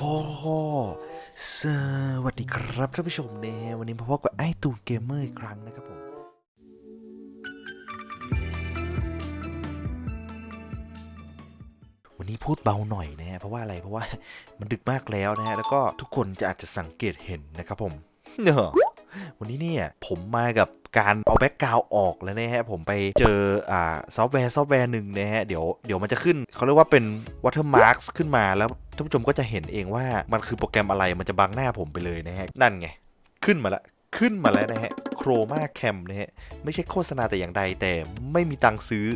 ก็สวัสดีครับท่านผู้ชมนะฮะวันนี้มาพบกับไอ้ตูนเกมเมอร์อีกครั้งนะครับผมวันนี้พูดเบาหน่อยนะฮะเพราะว่าอะไรเพราะว่ามันดึกมากแล้วนะฮะแล้วก็ทุกคนจะอาจจะสังเกตเห็นนะครับผมเนอะวันนี้เนี่ยผมมากับ การเอาแบ็กกราวออกแล้วนะฮะผมไปเจออ่าซอฟต์แวร์ซอฟต์แวร์หนึ่งนะฮะเดี๋ยวเดี๋ยวมันจะขึ้นเขาเรียกว่าเป็น watermark ขึ้นมาแล้วท่านผู้ชมก็จะเห็นเองว่ามันคือโปรแกรมอะไรมันจะบังหน้าผมไปเลยนะฮะนั่นไง ขึ้นมาแล้วขึ้นมาแล้วนะฮะโครมาแคมนะฮะ ไม่ใช่โฆษณาแต่อย่างใด แต่ไม่มีตังค์ซื้อ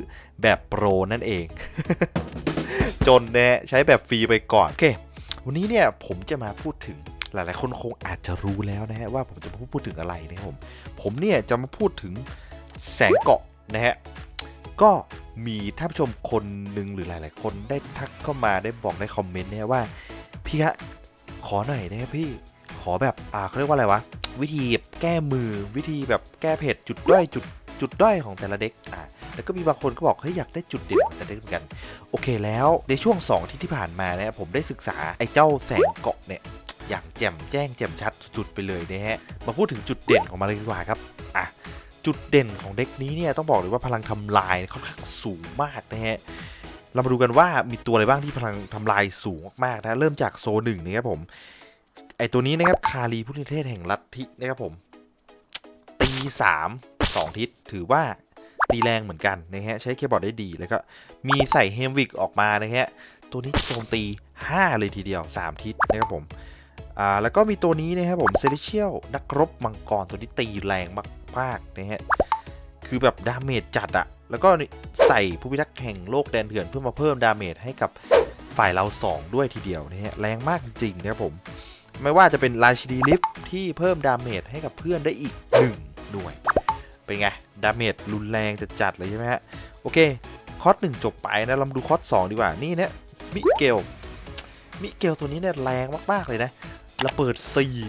แบบโปรนั่นเอง จนนะฮะใช้แบบฟรีไปก่อน โอเค วันนี้เนี่ยผมจะมาพูดถึง หลายๆ คนคงอาจจะรู้แล้วนะฮะว่าผมจะมาพูดถึงอะไรนะครับผม ผมเนี่ยจะมาพูดถึงแสงเกาะนะฮะ ก็มีท่านผู้ชมคนหนึ่งหรือหลาย ๆ คนได้ทักเข้ามาได้บอกในคอมเมนต์นะฮะว่าพี่ฮะขอหน่อยนะพี่ขอแบบอ่าเขาเรียกว่าอะไรวะวิธีแก้มือวิธีแบบแก้เผ็ดจุดด้อยจุดจุดด้อยของแต่ละเด็กอ่าแล้วก็มีบางคนก็บอกเฮ้ยอยากได้จุดเด่นของแต่ละเด็กเหมือนกัน โอเคแล้วในช่วง 2 ที่ที่ผ่านมาเนี่ยผมได้ศึกษาไอ้เจ้าแสงเกาะเนี่ย อย่างแจ่มแจ้งแจ่มชัดสุดๆไปเลยนะฮะ มาพูดถึงจุดเด่นของมันเลยดีกว่าครับอะจุดเด่นของเด็กนี้เนี่ยต้องบอกเลยว่าพลังทำลายค่อนข้างสูงมากนะฮะเรามาดูกันว่ามีตัวอะไรบ้างที่พลังทำลายสูงมากๆนะเริ่มจากโซหนึ่งนะครับผมไอตัวนี้นะครับคารีพุทธเทศแห่งลัทธินะครับผมตีสามสองทิศถือว่าตีแรงเหมือนกันนะฮะใช้เคบอร์ดได้ดีแล้วก็มีใส่เฮมวิกออกมานะฮะตัวนี้โจมตี 5 เลยทีเดียว 3 ทิศนะครับผม อ่าแล้วก็มีตัวนี้นะครับผมเซเลเชียลนักรบมังกรตัวนี้ตีแรงมากๆนะฮะคือแบบดาเมจจัดอะแล้วก็ใส่ผู้พิทักษ์แห่งโลกแดนเถื่อนเพื่อมาเพิ่มดาเมจให้กับฝ่ายเรา 2 ด้วยทีเดียวนะฮะแรงมากจริงนะครับผมไม่ว่าจะเป็นราชินีลิฟที่เพิ่มดาเมจให้กับเพื่อนได้อีก 1 หน่วย เป็นไง ดาเมจรุนแรงจะจัดเลยใช่ไหมฮะ โอเค คอร์สหนึ่งจบไปนะเรามาดูคอร์สสองดีกว่า นี่เนี่ยมิเกล มิเกลตัวนี้เนี่ยแรงมาก ๆ เลยนะ ระเบิด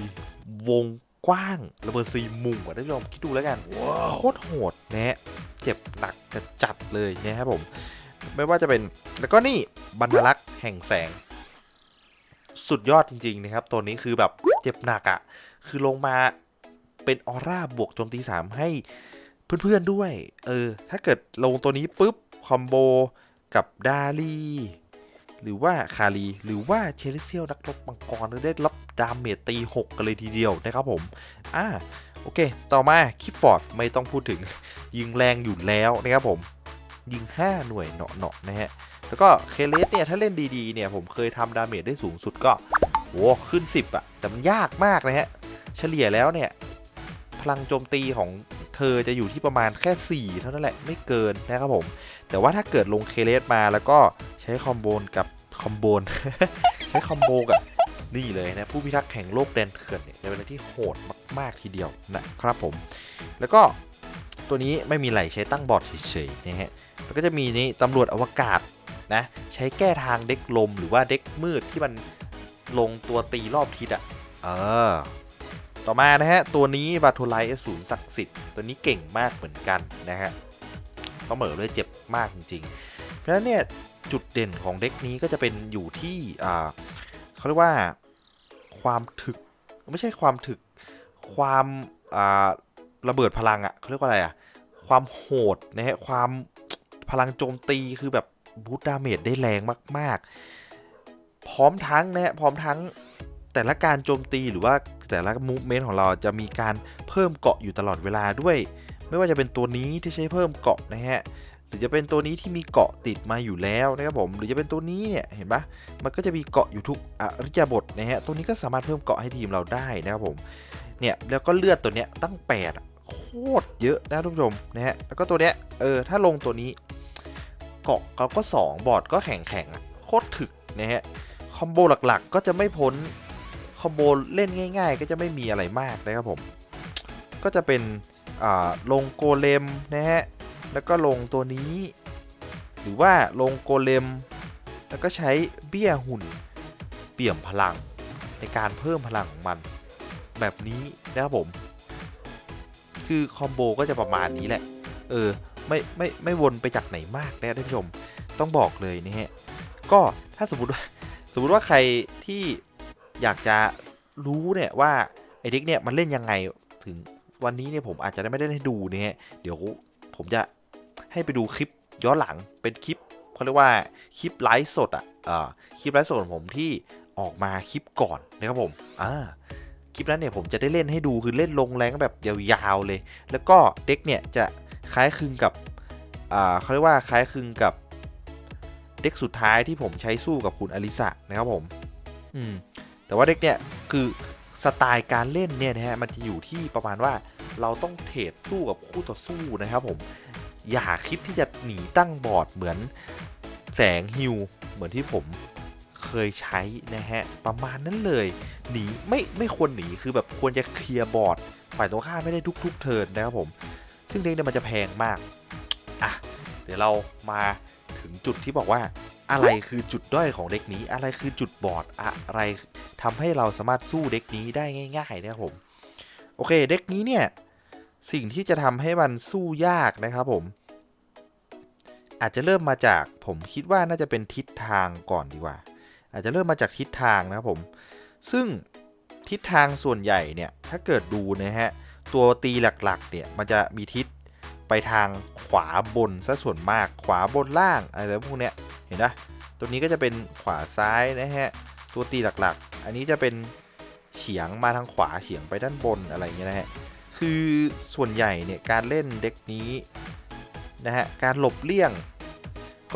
4วงกว้างระเบิด4มุมอะท่านผู้ชมคิดดูแล้วกันโคตรโหดนะฮะเจ็บหนักจะจัดเลยนะครับผม ไม่ว่าจะเป็นแล้วก็นี่บรรลักษ์แห่งแสง สุดยอดจริง ๆ นะครับ ตัวนี้คือแบบเจ็บหนักอะ่ะ คือลงมาเป็นออร่าบวกโจมตี3ให้เพื่อน ๆ ด้วย เออ ถ้าเกิดลงตัวนี้ปุ๊บ คอมโบกับดาลี หรือว่าคารีหรือว่าเชลิเซียลนักรบมังกรได้รับดาเมจตี 6 กันเลยทีเดียวนะครับผม อ่า โอเค ต่อมาคิปฟอร์ดไม่ต้องพูดถึง ยิงแรงอยู่แล้วนะครับผม ยิง 5 หน่วยเนาะๆนะฮะ แล้วก็เคเลสเนี่ย ถ้าเล่นดีๆ เนี่ย ผมเคยทำดาเมจได้สูงสุดก็โหขึ้น 10อะแต่มันยากมากนะฮะ เฉลี่ยแล้วเนี่ย พลังโจมตีของ เธอจะอยู่ที่ประมาณแค่ 4 เท่านั้นแหละไม่เกินนะครับผม แต่ว่าถ้าเกิดลงเคเลสมาแล้วก็ใช้คอมโบนกับคอมโบนใช้คอมโบกับนี่เลยนะผู้พิทักษ์แห่งโลกแดนเถื่อนเนี่ยจะเป็นอะไรที่โหดมากๆทีเดียวนะครับผม แล้วก็ตัวนี้ไม่มีไหลใช้ตั้งบอร์ดเฉยๆนะฮะแล้วก็จะมีนี่ตำรวจอวกาศนะใช้แก้ทางเด็กลมหรือว่าเด็กมืดที่มันลงตัวตีรอบทิศอะ่ะเออ ต่อมานะฮะ ตัวนี้บาทูไลท์ศูนย์ศักดิ์สิทธิ์ตัวนี้เก่งมากเหมือนกันนะฮะต้องเหมือนเลยเจ็บมากจริงๆ เพราะฉะนั้นเนี่ยจุดเด่นของเด็กนี้ก็จะเป็นอยู่ที่อ่าเขาเรียกว่าความถึกไม่ใช่ความถึกความอ่าระเบิดพลังอะ่ะเขาเรียกว่าอะไรอะ่ะความโหดนะฮะความพลังโจมตีคือแบบบูตดาเมจได้แรงมาก ๆ พร้อมทั้งนะฮะพร้อมทั้งแต่ละการโจมตีหรือว่า แต่ละมูฟเมนต์ของเราจะมีการเพิ่มเกาะอยู่ตลอดเวลาด้วย ไม่ว่าจะเป็นตัวนี้ที่ใช้เพิ่มเกาะนะฮะหรือจะเป็นตัวนี้ที่มีเกาะติดมาอยู่แล้วนะครับผม หรือจะเป็นตัวนี้เนี่ยเห็นปะมันก็จะมีเกาะอยู่ทุกอริยบทนะฮะตัวนี้ก็สามารถเพิ่มเกาะให้ทีมเราได้นะครับผมเนี่ยแล้วก็เลือดตัวเนี้ยตั้ง 8 โคตรเยอะนะทุกผู้ชมนะฮะแล้วก็ตัวเนี้ยเออถ้าลงตัวนี้เกาะเขาก็ 2 บอร์ดก็แข็งแข็งโคตรถึกนะฮะคอมโบหลักๆก็จะไม่พ้น คอมโบเล่นง่าย ๆ ก็จะไม่มีอะไรมากนะครับผม ก็จะเป็นลงโกเลมนะฮะ แล้วก็ลงตัวนี้ หรือว่าลงโกเลม แล้วก็ใช้เบี้ยหุ่นเปี่ยมพลังในการเพิ่มพลังของมันแบบนี้นะครับผม คือคอมโบก็จะประมาณนี้แหละ เออ ไม่ ไม่ ไม่วนไปจากไหนมากนะท่านผู้ชม ต้องบอกเลยนะฮะ ก็ถ้าสมมติว่า สมมติว่าใครที่ อยากจะรู้เนี่ยว่าไอเด็กเนี่ยมันเล่นยังไงถึงวันนี้เนี่ยผมอาจจะได้ไม่ได้ให้ดูเนี่ยเดี๋ยวผมจะให้ไปดูคลิปย้อนหลังเป็นคลิปเขาเรียกว่าคลิปไลฟ์สดอะอ่าคลิปไลฟ์สดของผมที่ออกมาคลิปก่อนนะครับผมอ่าคลิปนั้นเนี่ยผมจะได้เล่นให้ดูคือเล่นลงแรงแบบยาวๆเลย แล้วก็เด็กเนี่ยจะคล้ายคลึงกับอ่าเขาเรียกว่าคล้ายคลึงกับเด็กสุดท้ายที่ผมใช้สู้กับคุณอลิสะนะครับผม อืม แต่ว่าเด็กเนี่ยคือสไตล์การเล่นเนี่ยนะฮะมันจะอยู่ที่ประมาณว่าเราต้องเทรดสู้กับคู่ต่อสู้นะครับผมอย่าคิดที่จะหนีตั้งบอร์ดเหมือนแสงฮิวเหมือนที่ผมเคยใช้นะฮะประมาณนั้นเลยหนีไม่ไม่ควรหนีคือแบบควรจะเคลียร์บอร์ดฝ่ายตรงข้ามไม่ได้ทุกๆเทิร์นนะครับผม ซึ่งเด็กเนี่ยมันจะแพงมากอะเดี๋ยวเรามาถึงจุดที่บอกว่า อะไรคือจุดด้อยของเด็กนี้ อะไรคือจุดบอดอะไรทำให้เราสามารถสู้เด็กนี้ได้ง่ายๆนะครับผมโอเคเด็กนี้เนี่ยสิ่งที่จะทำให้มันสู้ยากนะครับผม อาจจะเริ่มมาจากผมคิดว่าน่าจะเป็นทิศทางก่อนดีกว่า อาจจะเริ่มมาจากทิศทางนะครับผม ซึ่งทิศทางส่วนใหญ่เนี่ยถ้าเกิดดูนะฮะตัวตีหลักๆเนี่ยมันจะมีทิศ ไปทางขวาบนซะส่วนมากขวาบนล่างอะไรพวกเนี้ยเห็นไหมตัวนี้ก็จะเป็นขวาซ้ายนะฮะตัวตีหลักๆ อันนี้จะเป็นเฉียงมาทางขวาเฉียงไปด้านบนอะไรเงี้ยนะฮะคือส่วนใหญ่เนี่ยการเล่นเด็กนี้นะฮะการหลบเลี่ยง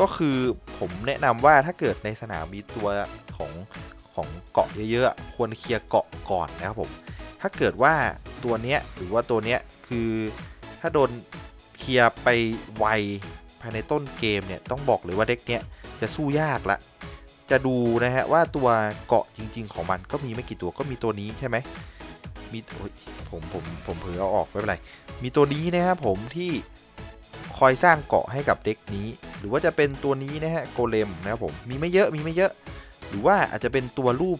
ก็คือผมแนะนำว่าถ้าเกิดในสนามมีตัวของของเกาะเยอะๆ ควรเคลียร์เกาะก่อนนะครับผม ถ้าเกิดว่าตัวเนี้ยหรือว่าตัวเนี้ยคือถ้าโดน เคลียร์ไปไวภายในต้นเกมเนี่ยต้องบอกเลยว่าเด็กเนี้ยจะสู้ยากละจะดูนะฮะว่าตัวเกาะจริง ๆ ของมันก็มีไม่กี่ตัวก็มีตัวนี้ใช่ไหมมีผมผมผมเผลอเอาออกไม่เป็นไรมีตัวนี้นะครับผมที่คอยสร้างเกาะให้กับเด็กนี้ หรือว่าจะเป็นตัวนี้นะฮะโกเลมนะครับผมมีไม่เยอะมีไม่เยอะ หรือว่าอาจจะเป็นตัวรูป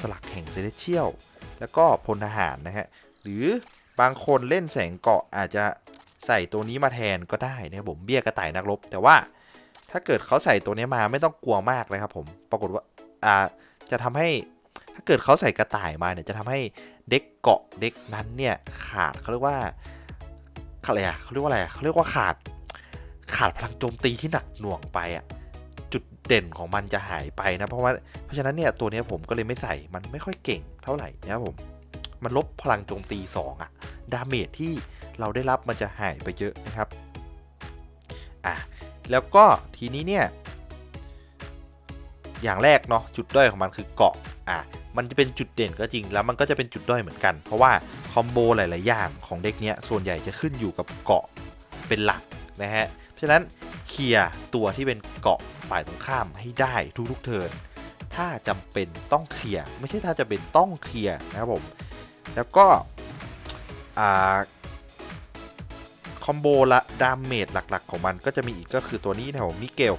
สลักแห่งเซเลเชียลแล้วก็พลทหารนะฮะหรือบางคนเล่นแสงเกาะอาจจะ ใส่ตัวนี้มาแทนก็ได้นะครับผมเบี้ยกระต่ายนักรบ แต่ว่าถ้าเกิดเขาใส่ตัวนี้มาไม่ต้องกลัวมากนะครับผมปรากฏว่าอ่าจะทำให้ถ้าเกิดเขาใส่กระต่ายมาเนี่ยจะทำให้เด็กเกาะเด็กนั้นเนี่ยขาดเขาเรียกว่าอะไรอะเขาเรียกว่าอะไรเขาเรียกว่าขาดขาดพลังโจมตีที่หนักหน่วงไปอะจุดเด่นของมันจะหายไปนะเพราะว่าเพราะฉะนั้นเนี่ยตัวนี้ผมก็เลยไม่ใส่มันไม่ค่อยเก่งเท่าไหร่นะครับผมมันลบพลังโจมตี2อะดาเมจที่ เราได้รับมันจะหายไปเยอะนะครับอะแล้วก็ทีนี้เนี่ยอย่างแรกเนาะจุดด้อยของมันคือเกาะอะมันจะเป็นจุดเด่นก็จริงแล้วมันก็จะเป็นจุดด้อยเหมือนกัน เพราะว่าคอมโบหลาย ๆ อย่างของเด็กเนี้ยส่วนใหญ่จะขึ้นอยู่กับเกาะเป็นหลักนะฮะเพราะฉะนั้นเคลียร์ตัวที่เป็นเกาะฝ่ายตรงข้ามให้ได้ทุกๆเทิร์นถ้าจำเป็นต้องเคลียร์ไม่ใช่ถ้าจะเป็นต้องเคลียร์นะครับผมแล้วก็อะ คอมโบละดาเมจหลักๆ ของมันก็จะมีอีกก็คือตัวนี้นะผมมิเกล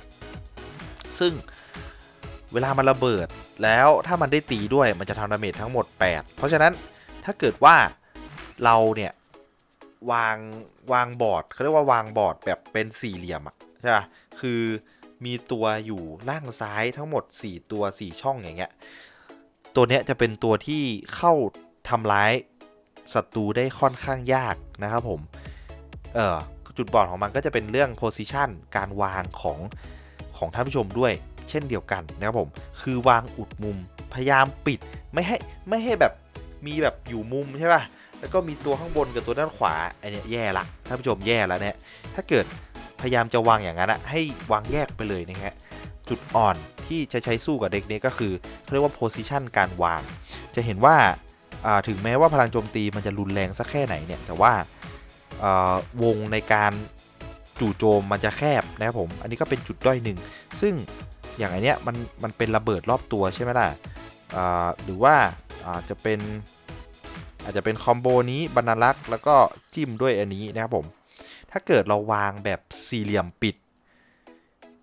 ซึ่งเวลามันระเบิดแล้วถ้ามันได้ตีด้วยมันจะทำดาเมจทั้งหมด 8 เพราะฉะนั้นถ้าเกิดว่าเราเนี่ยวางวางบอร์ดเขาเรียกว่าวางบอร์ดแบบเป็นสี่เหลี่ยมอะใช่ป่ะคือมีตัวอยู่ล่างซ้ายทั้งหมด 4 ตัว 4 ช่องอย่างเงี้ยตัวเนี้ยจะเป็นตัวที่เข้าทำร้ายศัตรูได้ค่อนข้างยากนะครับผม จุดบอดของมันก็จะเป็นเรื่อง position การวางของของท่านผู้ชมด้วยเช่นเดียวกันนะครับผม คือวางอุดมุมพยายามปิดไม่ให้ไม่ให้แบบมีแบบอยู่มุมใช่ป่ะแล้วก็มีตัวข้างบนกับตัวด้านขวาไอเนี้ยแย่ละท่านผู้ชมแย่แล้วเนี่ยถ้าเกิดพยายามจะวางอย่างนั้นอะให้วางแยกไปเลยนะฮะจุดอ่อนที่จะใช้สู้กับเด็กนี้ก็คือเขาเรียกว่า position การวาง จะเห็นว่าถึงแม้ว่าพลังโจมตีมันจะรุนแรงสักแค่ไหนเนี่ยแต่ว่า วงในการจู่โจมมันจะแคบนะครับผม อันนี้ก็เป็นจุดด้อยหนึ่ง ซึ่งอย่างไอเนี้ยมันมันเป็นระเบิดรอบตัวใช่ไหมล่ะหรือว่าอาจจะเป็นอาจจะเป็นคอมโบนี้บรรลักษ์แล้วก็จิ้มด้วยอันนี้นะครับผม ถ้าเกิดเราวางแบบสี่เหลี่ยมปิด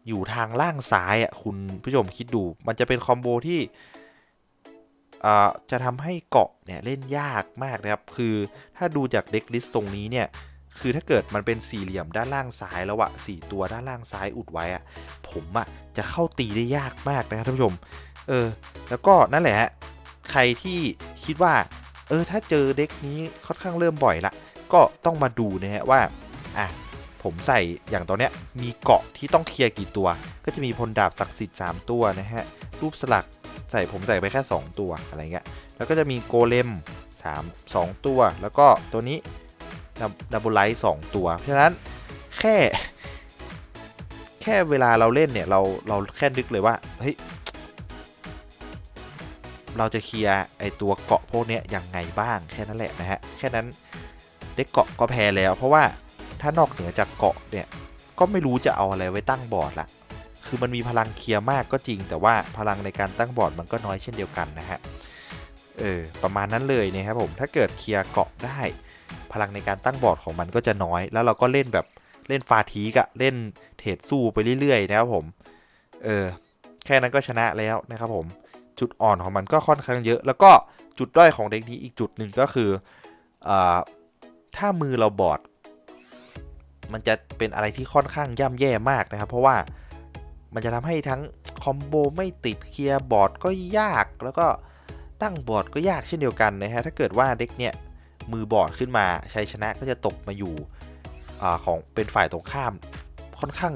อยู่ทางล่างซ้ายอะคุณผู้ชมคิดดู มันจะเป็นคอมโบที่ จะทำให้เกาะเนี่ยเล่นยากมากนะครับ คือถ้าดูจากเด็กลิสต์ตรงนี้เนี่ย คือถ้าเกิดมันเป็นสี่เหลี่ยมด้านล่างซ้ายแล้วอะสี่ตัวด้านล่างซ้ายอุดไว้อะผมอะจะเข้าตีได้ยากมากนะครับท่านผู้ชม เออ แล้วก็นั่นแหละใครที่คิดว่า เออ ถ้าเจอเด็กนี้ค่อนข้างเริ่มบ่อยละ ก็ต้องมาดูนะฮะว่า อะ ผมใส่อย่างตอนเนี้ยมีเกาะที่ต้องเคลียร์กี่ตัว ก็จะมีพลดาบศักดิ์สิทธิ์3ตัวนะฮะ รูปสลัก ใส่ผมใส่ไปแค่ 2 ตัวอะไรเงี้ยแล้วก็จะมีโกเลม3 2 ตัว แล้วก็ตัวนี้ดับเบิลไลท์2ตัว เพราะฉะนั้นแค่แค่เวลาเราเล่นเนี่ย เราเราแค่นึกเลยว่าเฮ้ยเราจะเคลียร์ไอตัวเกาะพวกเนี้ยยังไงบ้างแค่นั้นแหละนะฮะแค่นั้นเด็กเกาะก็แพ้แล้ว เพราะว่าถ้านอกเหนือจากเกาะเนี่ยก็ไม่รู้จะเอาอะไรไว้ตั้งบอร์ดละ คือมันมีพลังเคลียร์มากก็จริง แต่ว่าพลังในการตั้งบอร์ดมันก็น้อยเช่นเดียวกันนะฮะเออประมาณนั้นเลยนะครับผมถ้าเกิดเคลียร์เกาะได้ พลังในการตั้งบอร์ดของมันก็จะน้อย แล้วเราก็เล่นแบบเล่นฟาทีกะเล่นเทรดสู้ไปเรื่อยๆนะครับผมเออแค่นั้นก็ชนะแล้วนะครับผมจุดอ่อนของมันก็ค่อนข้างเยอะ แล้วก็จุดด้อยของเด็กนี้อีกจุดหนึ่งก็คืออาถ้ามือเราบอด มันจะเป็นอะไรที่ค่อนข้างย่ำแย่มากนะครับ เพราะว่า มันจะทำให้ทั้งคอมโบไม่ติดเคลียร์บอร์ดก็ยาก แล้วก็ตั้งบอร์ดก็ยากเช่นเดียวกันนะฮะถ้าเกิดว่าเด็กเนี่ยมือบอร์ดขึ้นมาชัยชนะก็จะตกมาอยู่อของเป็นฝ่ายตรงข้ามค่อนข้าง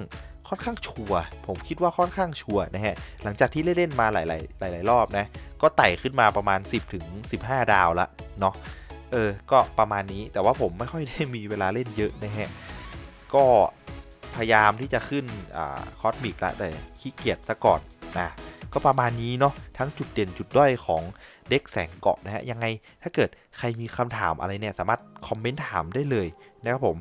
ค่อนข้างชัวผมคิดว่าค่อนข้างชัวนะฮะหลังจากที่เล่นๆมาหลาย ๆ หลาย ๆ รอบนะก็ไต่ขึ้นมาประมาณ 10ถึง15 ดาวละเนาะเออก็ประมาณนี้แต่ว่าผมไม่ค่อยได้มีเวลาเล่นเยอะนะฮะก็ พยายามที่จะขึ้นอ่าคอสมิกละแต่ขี้เกียจซะก่อนนะก็ประมาณนี้เนาะทั้งจุดเด่นจุดด้อยของเด็กแสงเกาะนะฮะยังไงถ้าเกิดใครมีคำถามอะไรเนี่ยสามารถคอมเมนต์ถามได้เลยนะครับผม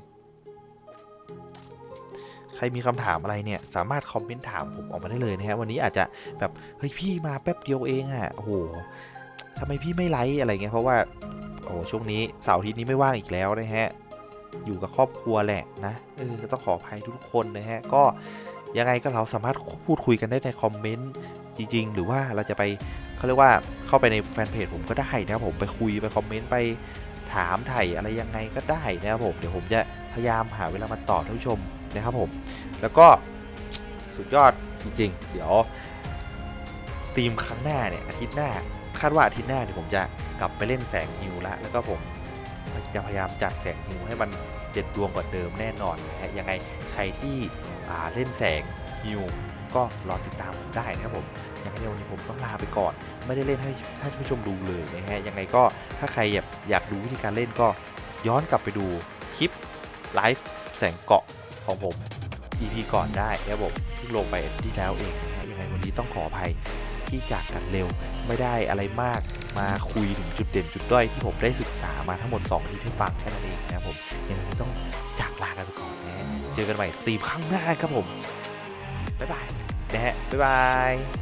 ใครมีคำถามอะไรเนี่ยสามารถคอมเมนต์ถามผมออกมาได้เลยนะฮะวันนี้อาจจะแบบเฮ้ยพี่มาแป๊บเดียวเองอะ่ะโอ้โหทำไมพี่ไม่ไลฟ์อะไรเงี้ยเพราะว่าโอ้โหช่วงนี้เสาร์อาทิตย์นี้ไม่ว่างอีกแล้วนะฮะ อยู่กับครอบครัวแหละนะเออก็ต้องขออภัยทุกๆคนนะฮะ ก็ยังไงก็เราสามารถพูดคุยกันได้ในคอมเมนต์จริง ๆ หรือว่าเราจะไปเขาเรียกว่าเข้าไปในแฟนเพจผมก็ได้นะครับผมไปคุยไปคอมเมนต์ไปถามไถ่อะไรยังไงก็ได้นะครับผมเดี๋ยวผมจะพยายามหาเวลามาตอบท่านผู้ชมนะครับผม แล้วก็สุดยอดจริง ๆ เดี๋ยวสตรีมครั้งหน้าเนี่ยอาทิตย์หน้าคาดว่าอาทิตย์หน้าเนี่ยผมจะกลับไปเล่นแสงฮิวแล้วแล้วก็ผม จะพยายามจัดแสงฮิวให้มันเด็ดดวงกว่าเดิมแน่นอนนะฮะยังไงใครที่เล่นแสงฮิวก็รอติดตามผมได้นะครับผมยังไงวันนี้ผมต้องลาไปก่อน ไม่ได้เล่นให้ให้ท่านผู้ชมดูเลยนะฮะยังไงก็ถ้าใครอยากอยากดูวิธีการเล่นก็ย้อนกลับไปดูคลิปไลฟ์แสงเกาะของผม EP ก่อนได้นะครับผมเพิ่งลงไปที่แล้วเองนะฮะยังไงวันนี้ต้องขออภัย ที่จากกันเร็ว ไม่ได้อะไรมากมาคุยถึงจุดเด่นจุดด้อยที่ผมได้ศึกษามาทั้งหมด2ที่ให้ฟังแค่นั้นเองนะครับผมยังไงต้องจากลากันไปก่อนนะเจอกันใหม่สตรีมข้างหน้าครับผมบ๊ายบายนะฮะบ๊ายบาย